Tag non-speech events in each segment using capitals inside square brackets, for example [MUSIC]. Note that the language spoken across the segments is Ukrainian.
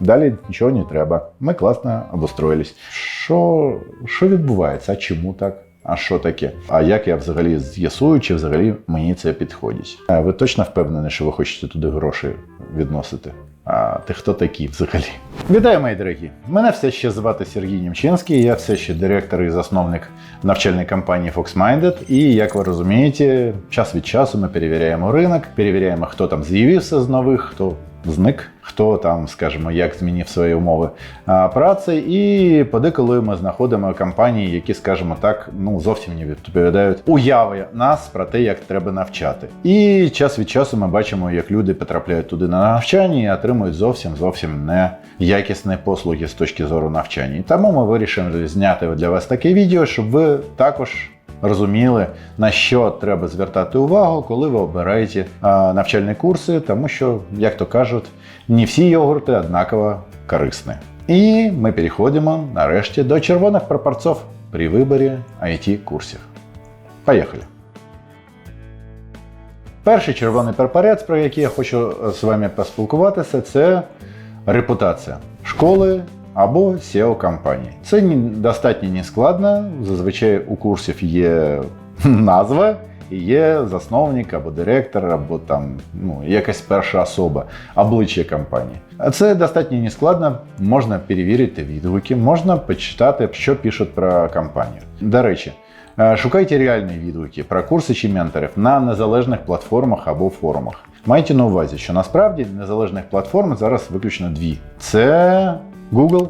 Далі нічого не треба. Ми класно обустроїлись. Що, що відбувається? А чому так? А що таке? А як я взагалі з'ясую, чи взагалі мені це підходить? А ви точно впевнені, що ви хочете туди гроші відносити? А ти хто такий взагалі? Вітаю, мої дорогі! Мене все ще звати Сергій Німчинський, я все ще директор і засновник навчальної компанії FoxMinded. І як ви розумієте, час від часу ми перевіряємо ринок, перевіряємо, хто там з'явився з нових, хто зник, хто там, скажімо, як змінив свої умови праці. І подеколи ми знаходимо компанії, які, скажімо так, ну зовсім не відповідають уяви нас про те, як треба навчати. І час від часу ми бачимо, як люди потрапляють туди на навчання і отримують зовсім зовсім не якісні послуги з точки зору навчання. І тому ми вирішили зняти для вас таке відео, щоб ви також розуміли, на що треба звертати увагу, коли ви обираєте навчальні курси, тому що, як то кажуть, не всі йогурти однаково корисні. І ми переходимо нарешті до червоних прапорців при виборі it курсів. Поїхали! Перший червоний перпарець, про який я хочу е, з вами поспілкуватися, це репутація школи або SEO компанії. Це достатньо нескладно. Зазвичай у курсів є [LAUGHS] назва. І є засновник або директор, або там ну, якась перша особа, обличчя компанії. Це достатньо нескладно. Можна перевірити відгуки, можна почитати, що пишуть про компанію. До речі, е, шукайте реальні відгуки про курси чи менторів на незалежних платформах або форумах. Майте на увазі, що насправді незалежних платформ зараз виключно дві: це Google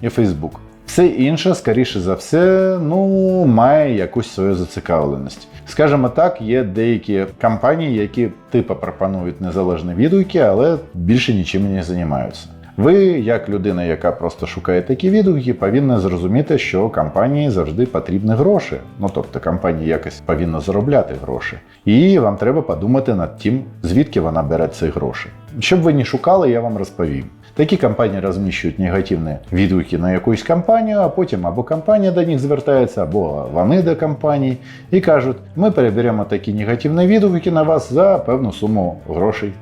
і Facebook. Все інше, скоріше за все, ну, має якусь свою зацікавленість. Скажімо так, є деякі компанії, які типу пропонують незалежні відгуки, але більше нічим не займаються. Ви, як людина, яка просто шукає такі відгуки, повинна зрозуміти, що компанії завжди потрібні гроші. Ну тобто компанія якось повинна заробляти гроші. І вам треба подумати над тим, звідки вона бере ці гроші. Щоб ви не шукали, я вам розповім. Такі компанії розміщують негативні відгуки на якусь компанію, а потім або компанія до них звертається, або вони до компанії і кажуть: ми переберемо такі негативні відгуки на вас за певну суму грошей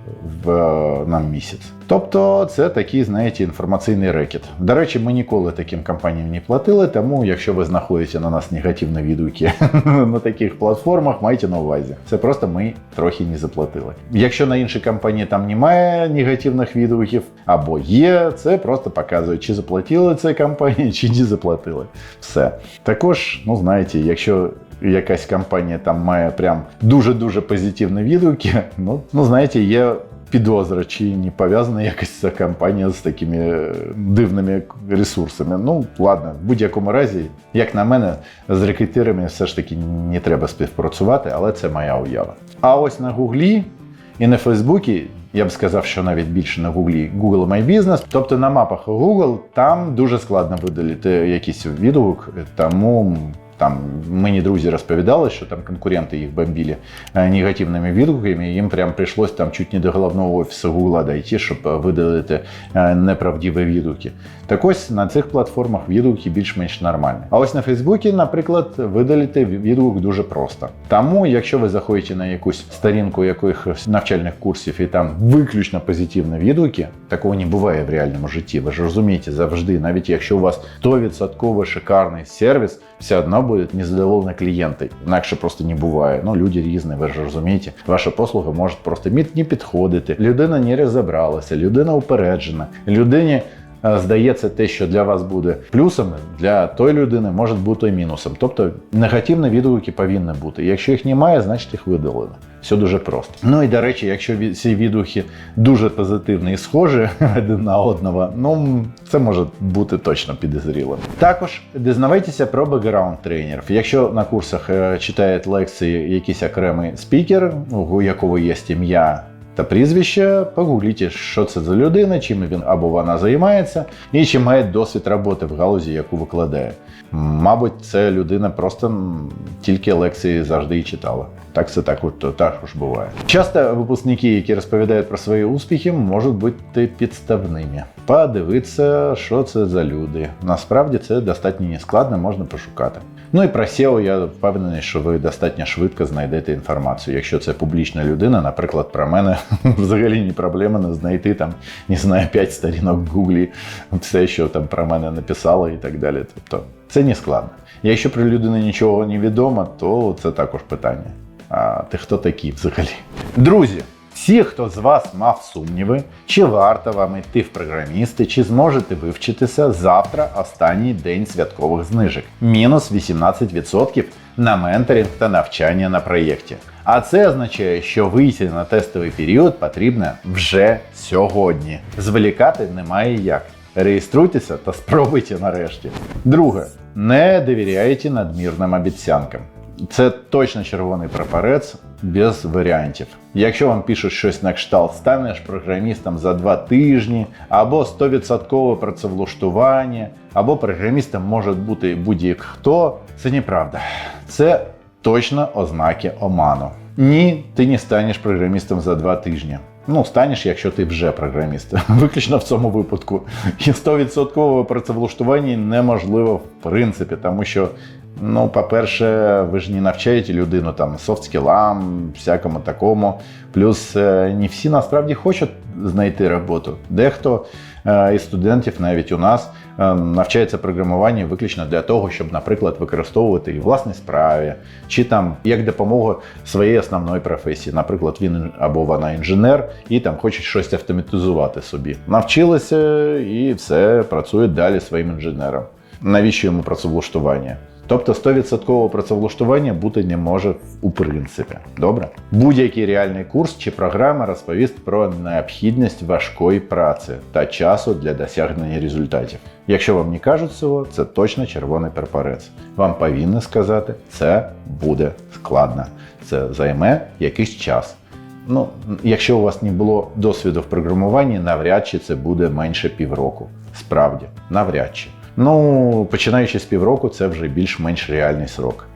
в е, на місяць. Тобто це такий, знаєте, інформаційний рекет. До речі, ми ніколи таким компаніям не платили, тому якщо ви знаходите на нас негативні відгуки [LAUGHS] на таких платформах, майте на увазі. Це просто ми трохи не заплатили. Якщо на іншій компанії там немає негативних відгуків або є, це просто показує, чи заплатили цій компанії, чи не заплатили. Все. Також, ну знаєте, якщо якась компанія там має прям дуже-дуже позитивні відгуки, ну, ну знаєте, є підозра, чи не пов'язана якась ця компанія з такими е, дивними ресурсами. Ну, ладно, в будь-якому разі, як на мене, з рекетирами все ж таки не треба співпрацювати, але це моя уява. А ось на Гуглі і на Фейсбуці. Я б сказав, що навіть більше на Гуглі Google My Business. Тобто на мапах Google там дуже складно видалити якийсь відгук, тому там мені друзі розповідали, що там конкуренти їх бомбили е, негативними відгуками. Їм прям прийшлось там чуть не до головного офісу Гугла дійти, щоб е, видалити е, неправдиві відгуки. Так ось на цих платформах відгуки більш-менш нормальні. А ось на Фейсбуці, наприклад, видалити відгук дуже просто. Тому, якщо ви заходите на якусь сторінку якихось навчальних курсів і там виключно позитивні відгуки, такого не буває в реальному житті. Ви ж розумієте, завжди, навіть якщо у вас 100% шикарний сервіс, все одно будуть незадоволені клієнти. Інакше просто не буває. Ну, люди різні, ви ж розумієте. Ваша послуга може просто не підходити. Людина не розібралася, людина упереджена, людині. Е, Здається, те, що для вас буде плюсом, для тої людини може бути мінусом. Тобто негативні відгуки повинні бути. Якщо їх немає, значить їх видалили. Все дуже просто. Ну і до речі, якщо ці відгуки дуже позитивні і схожі [LAUGHS] один на одного, ну це може бути точно підозрілим. Також дізнавайтеся про бекграунд тренерів. Якщо на курсах е, читає лекції якийсь окремий спікер, у якого є ім'я та прізвище, погугліть, що це за людина, чим він або вона займається, і чи має досвід роботи в галузі, яку викладає. Мабуть, це людина просто тільки лекції завжди і читала. Так це так, от, також буває. Часто випускники, які розповідають про свої успіхи, можуть бути підставними. Подивитися, що це за люди. Насправді це достатньо нескладно, можна пошукати. Ну і про SEO я впевнений, що ви достатньо швидко знайдете інформацію. Якщо це публічна людина, наприклад, про мене, [LAUGHS] взагалі ні проблема не знайти там, не знаю, 5 сторінок в Гуглі, все, що там про мене написали і так далі. Тобто це не складно. Якщо про людину нічого не відомо, то це також питання. А ти хто такий взагалі? Друзі, всі, хто з вас мав сумніви, чи варто вам йти в програмісти, чи зможете вивчитися завтра останній день святкових знижок. Мінус 18% на менторинг та навчання на проєкті. А це означає, що вийти на тестовий період потрібно вже сьогодні. Зволікати немає як. Реєструйтеся та спробуйте нарешті. Друге, не довіряйте надмірним обіцянкам. Це точно червоний прапорець без варіантів. Якщо вам пишуть щось на кшталт, станеш програмістом за два тижні, або 100% працевлаштування, або програмістом може бути будь-хто, це неправда. Це точно ознаки оману. Ні, ти не станеш програмістом за два тижні. Ну, станеш, якщо ти вже програміст. [LAUGHS] Виключно в цьому випадку. І 100% працевлаштування неможливо в принципі, тому що, ну, по-перше, ви ж не навчаєте людину там софт-скілам, всякому такому. Плюс е, не всі насправді хочуть знайти роботу. Дехто е, із студентів, навіть у нас, е, навчається програмуванню виключно для того, щоб, наприклад, використовувати і власній справі, чи там як допомогу своєї основної професії. Наприклад, він або вона інженер і там хоче щось автоматизувати собі. Навчилися і все працює далі своїм інженером. Навіщо йому працевлаштування? Тобто 100% працевлаштування бути не може у принципі. Добре? Будь-який реальний курс чи програма розповість про необхідність важкої праці та часу для досягнення результатів. Якщо вам не кажуть цього, це точно червоний прапорець. Вам повинні сказати, це буде складно. Це займе якийсь час. Ну, якщо у вас не було досвіду в програмуванні, навряд чи це буде менше півроку. Справді, навряд чи. Ну, починаючи з півроку, це вже більш-менш реальний срок,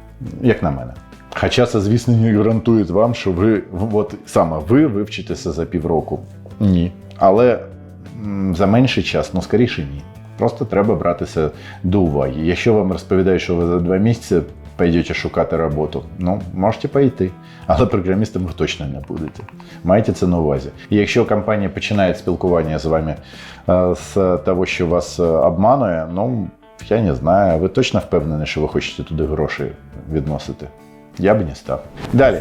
як на мене. Хоча це, звісно, не гарантує вам, що ви от саме ви вивчитеся за півроку. Ні. Але за менший час, ну скоріше ні. Просто треба братися до уваги. Якщо вам розповідають, що ви за два місяці пойдете шукати роботу, ну можете пойти. Але програмістом ви точно не будете. Майте це на увазі. І якщо компанія починає спілкування з вами е, з того, що вас е, обманує, ну я не знаю. Ви точно впевнені, що ви хочете туди гроші відносити? Я би не став. Далі.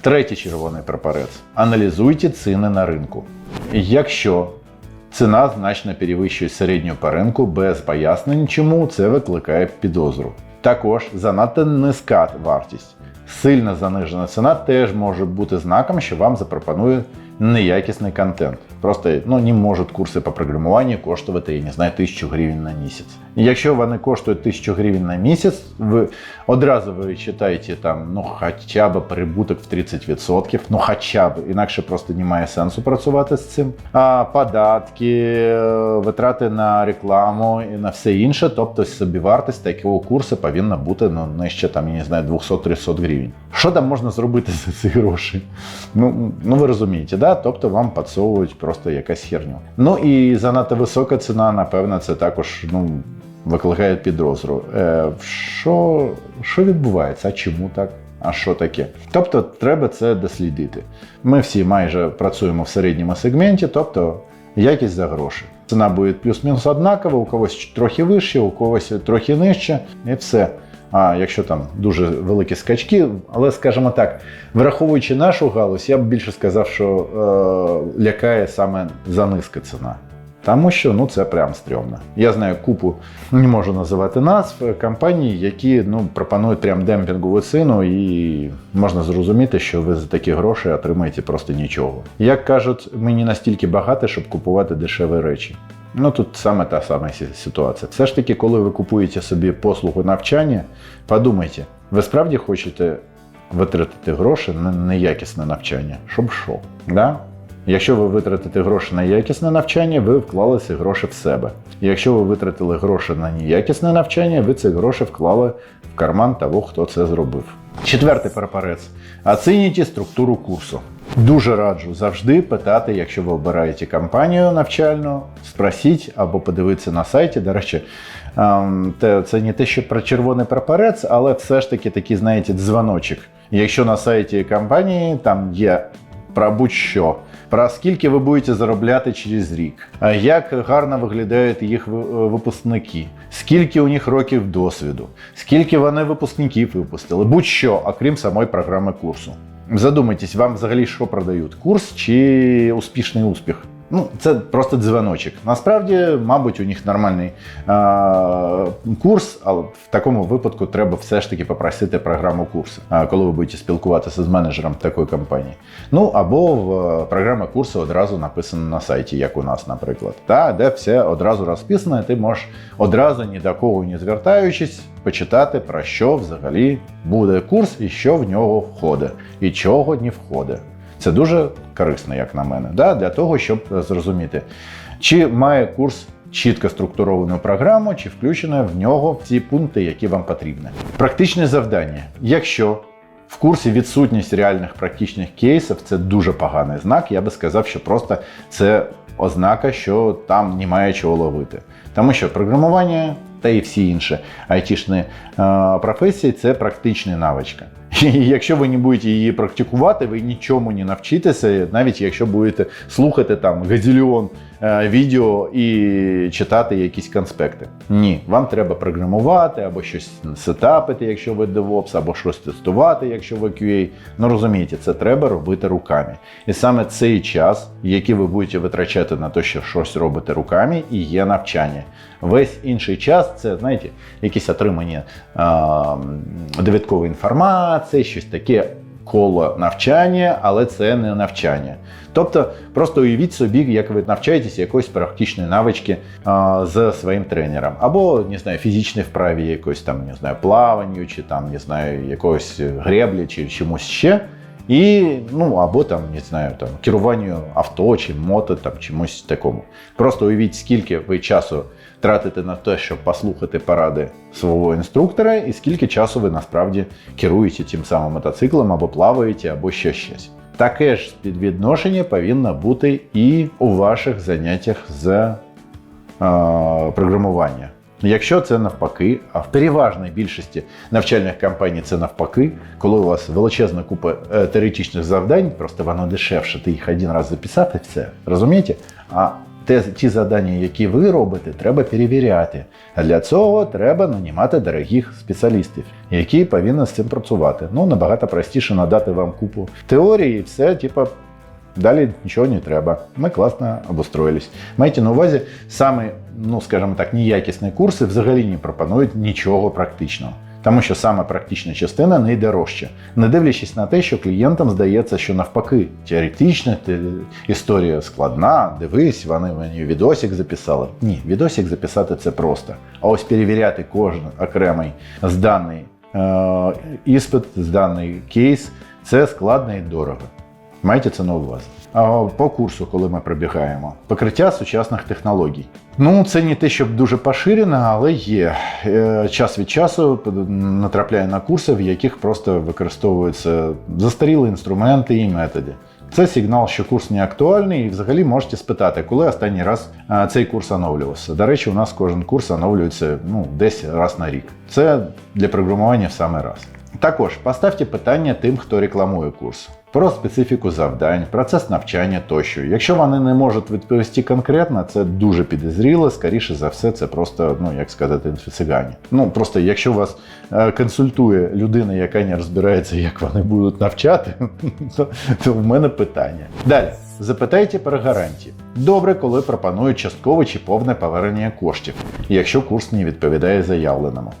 Третій червоний прапорець. Аналізуйте ціни на ринку. Якщо ціна значно перевищує середню по ринку без пояснень, чому це викликає підозру. Також занадто низька вартість. Сильно занижена ціна теж може бути знаком, що вам запропонує неякісний контент. Просто ну, не можуть курси по програмуванню коштувати, я не знаю, тисячу гривень на місяць. Якщо вони коштують тисячу гривень на місяць, ви одразу ви читаєте там ну хоча б прибуток в 30%, ну хоча б, інакше просто немає сенсу працювати з цим. А податки, витрати на рекламу і на все інше, тобто собівартість такого курсу повинна бути ну, нижче там, я не знаю, 200-300 гривень. Що там можна зробити за ці гроші? Ну, ну ви розумієте, да? тобто вам підсовують просто якась херню. Ну і занадто висока ціна, напевно, це також ну, викликає підозру. Е, що, що відбувається? А чому так? А що таке? Тобто треба це дослідити. Ми всі майже працюємо в середньому сегменті, тобто якість за гроші. Ціна буде плюс-мінус однакова, у когось трохи вище, у когось трохи нижче, і все. А якщо там дуже великі скачки, але скажімо так, враховуючи нашу галузь, я б більше сказав, що е, лякає саме занизька ціна. Тому що ну це прям стрьомно. Я знаю купу, не можу називати назв компаній, які ну пропонують прям демпінгову ціну, і можна зрозуміти, що ви за такі гроші отримаєте просто нічого. Як кажуть, ми не настільки багаті, щоб купувати дешеві речі. Ну тут саме та сама ситуація. Все ж таки, коли ви купуєте собі послугу навчання, подумайте, ви справді хочете витратити гроші на неякісне навчання, щоб що? Да? Якщо ви витратите гроші на якісне навчання, ви вклали ці гроші в себе. Якщо ви витратили гроші на неякісне навчання, ви ці гроші вклали в карман того, хто це зробив. Четвертий прапорець. Оцініть структуру курсу. Дуже раджу завжди питати, якщо ви обираєте компанію навчальну, спросіть або подивитися на сайті. До речі, ем, це не те, що про червоний прапорець, але все ж таки такий, знаєте, дзвоночок. Якщо на сайті компанії там є про будь-що. Про скільки ви будете заробляти через рік, як гарно виглядають їх е, випускники, скільки у них років досвіду, скільки вони випускників випустили, будь-що, окрім самої програми курсу. Задумайтесь, вам взагалі що продають? Курс чи успішний успіх? Ну, це просто дзвіночок. Насправді, мабуть, у них нормальний а, курс, але в такому випадку треба все ж таки попросити програму курсу, коли ви будете спілкуватися з менеджером такої компанії. Ну або в е, програма курсу одразу написана на сайті, як у нас, наприклад, та де все одразу розписано, і ти можеш одразу ні до кого не звертаючись, почитати про що взагалі буде курс і що в нього входить, і чого не входить. Це дуже корисно, як на мене, да? для того, щоб зрозуміти, чи має курс чітко структуровану програму, чи включено в нього всі пункти, які вам потрібні. Практичне завдання. Якщо в курсі відсутність реальних практичних кейсів, це дуже поганий знак. Я би сказав, що просто це ознака, що там немає чого ловити. Тому що програмування та і всі інші айтішні е, професії це практична навичка. І якщо ви не будете її практикувати, ви нічому не навчитеся, навіть якщо будете слухати там газільйон е, відео і читати якісь конспекти. Ні, вам треба програмувати або щось сетапити, якщо ви DevOps, або щось тестувати, якщо ви QA. Ну розумієте, це треба робити руками. І саме цей час, який ви будете витрачати на те, що щось робите руками, і є навчання. Весь інший час це, знаєте, якісь отримання довідкової інформації, щось таке коло навчання, але це не навчання. Тобто, просто уявіть собі, як ви навчаєтесь якоїсь практичної навички а, з своїм тренером, або не знаю, фізичній вправі якоїсь там, не знаю, плаванню, чи там не знаю, якогось греблі, чи чомусь ще. І, ну, або там, не знаю, там, керуванню авто чи мото, там, чомусь такому. Просто уявіть, скільки ви часу тратите на те, щоб послухати поради свого інструктора, і скільки часу ви насправді керуєте тим самим мотоциклом, або плаваєте, або ще щось. Таке ж співвідношення повинно бути і у ваших заняттях з е, програмування. Якщо це навпаки, а в переважній більшості навчальних компаній це навпаки, коли у вас величезна купа е, теоретичних завдань, просто воно дешевше, ти їх один раз записати, все. Розумієте? А те, ті завдання, які ви робите, треба перевіряти. А для цього треба нанімати дорогих спеціалістів, які повинні з цим працювати. Ну, набагато простіше надати вам купу теорії і все, типу, Далі нічого не треба. Ми класно обустроїлись. Майте на увазі, саме, ну скажімо так, неякісні курси взагалі не пропонують нічого практичного. Тому що саме практична частина найдорожча, не дивлячись на те, що клієнтам здається, що навпаки, теоретична історія складна, дивись, вони мені відосик записали. Ні, відосик записати це просто. А ось перевіряти кожен окремий зданий е, іспит, зданий кейс, це складно і дорого. Майте це на увазі. По курсу, коли ми прибігаємо, покриття сучасних технологій. Ну, це не те, щоб дуже поширено, але є. Е, Час від часу натрапляю на курси, в яких просто використовуються застарілі інструменти і методи. Це сигнал, що курс не актуальний, і взагалі можете спитати, коли останній раз е, цей курс оновлювався. До речі, у нас кожен курс оновлюється ну, десь раз на рік. Це для програмування в саме раз. Також поставте питання тим, хто рекламує курс. Про специфіку завдань, процес навчання тощо. Якщо вони не можуть відповісти конкретно, це дуже підозріло. Скоріше за все, це просто, ну як сказати, інфіцигані. Ну просто якщо вас е, консультує людина, яка не розбирається, як вони будуть навчати, [LAUGHS] то, то в мене питання. Далі. Запитайте про гарантії. Добре, коли пропонують часткове чи повне повернення коштів, якщо курс не відповідає заявленому.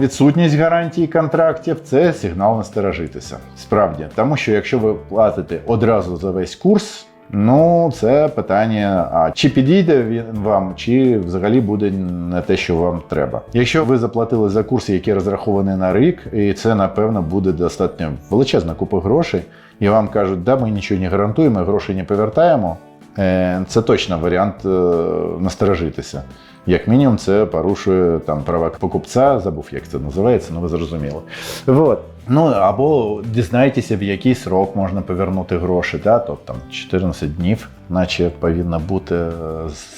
Відсутність гарантій контрактів це сигнал насторожитися. Справді, тому що якщо ви платите одразу за весь курс, ну це питання: а чи підійде він вам, чи взагалі буде не те, що вам треба. Якщо ви заплатили за курс, який розрахований на рік, і це напевно буде достатньо величезна купа грошей, і вам кажуть, да, ми нічого не гарантуємо, грошей не повертаємо. Е, Це точно варіант е, насторожитися. Як мінімум, це порушує там права покупця, забув, як це називається, ну ви зрозуміли. Вот. Ну або дізнайтеся, в який срок можна повернути гроші, да? тобто там 14 днів, наче повинно бути е,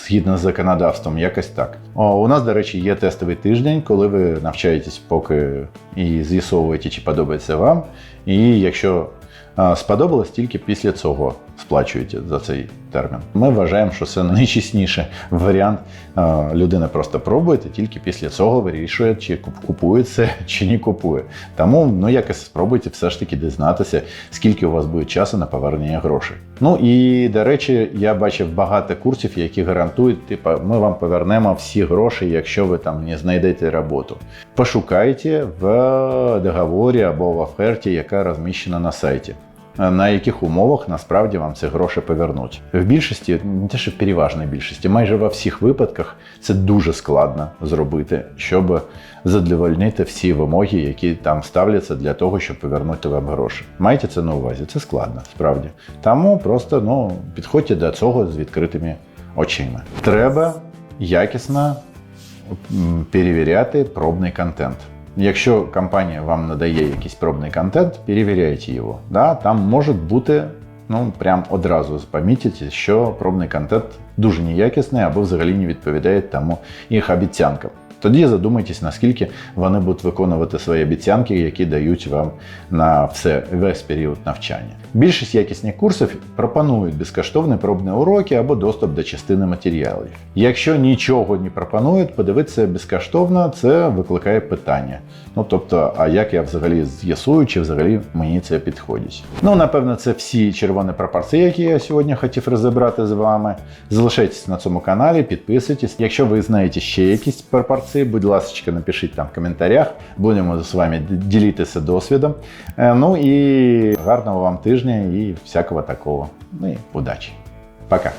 згідно з законодавством, якось так. О, у нас, до речі, є тестовий тиждень, коли ви навчаєтесь поки і з'ясовуєте, чи подобається вам. І якщо сподобалось, тільки після цього сплачуєте за цей термін. Ми вважаємо, що це найчесніший варіант. Е, Людина просто пробує, і тільки після цього вирішує, чи куп- купує це, [LAUGHS] чи не купує. Тому ну якось спробуйте все ж таки дізнатися, скільки у вас буде часу на повернення грошей. Ну і до речі, я бачив багато курсів, які гарантують, типу, ми вам повернемо всі гроші, якщо ви там не знайдете роботу. Пошукайте в договорі або в оферті, яка розміщена на сайті. На яких умовах насправді вам ці гроші повернуть. В більшості, не те, що в переважній більшості, майже во всіх випадках це дуже складно зробити, щоб задовольнити всі вимоги, які там ставляться для того, щоб повернути вам гроші. Майте це на увазі, це складно, справді. Тому просто ну, підходьте до цього з відкритими очима. Треба якісно перевіряти пробний контент. Якщо компанія вам надає якийсь пробний контент, перевіряйте його. Да? Там може бути, ну прям одразу помітите, що пробний контент дуже неякісний або взагалі не відповідає тому їх обіцянкам. Тоді задумайтесь, наскільки вони будуть виконувати свої обіцянки, які дають вам на все весь період навчання. Більшість якісних курсів пропонують безкоштовні пробні уроки або доступ до частини матеріалів. Якщо нічого не пропонують, подивитися безкоштовно, це викликає питання. Ну тобто, а як я взагалі з'ясую, чи взагалі мені це підходить? Ну, напевно, це всі червоні пропорції, які я сьогодні хотів розібрати з вами. Залишайтесь на цьому каналі, підписуйтесь. Якщо ви знаєте ще якісь пропорції, будь ласка, напишіть там в коментарях. Будемо з вами ділитися досвідом. Е, Ну і гарного вам тижня і всякого такого. Ну і удачі. Пока.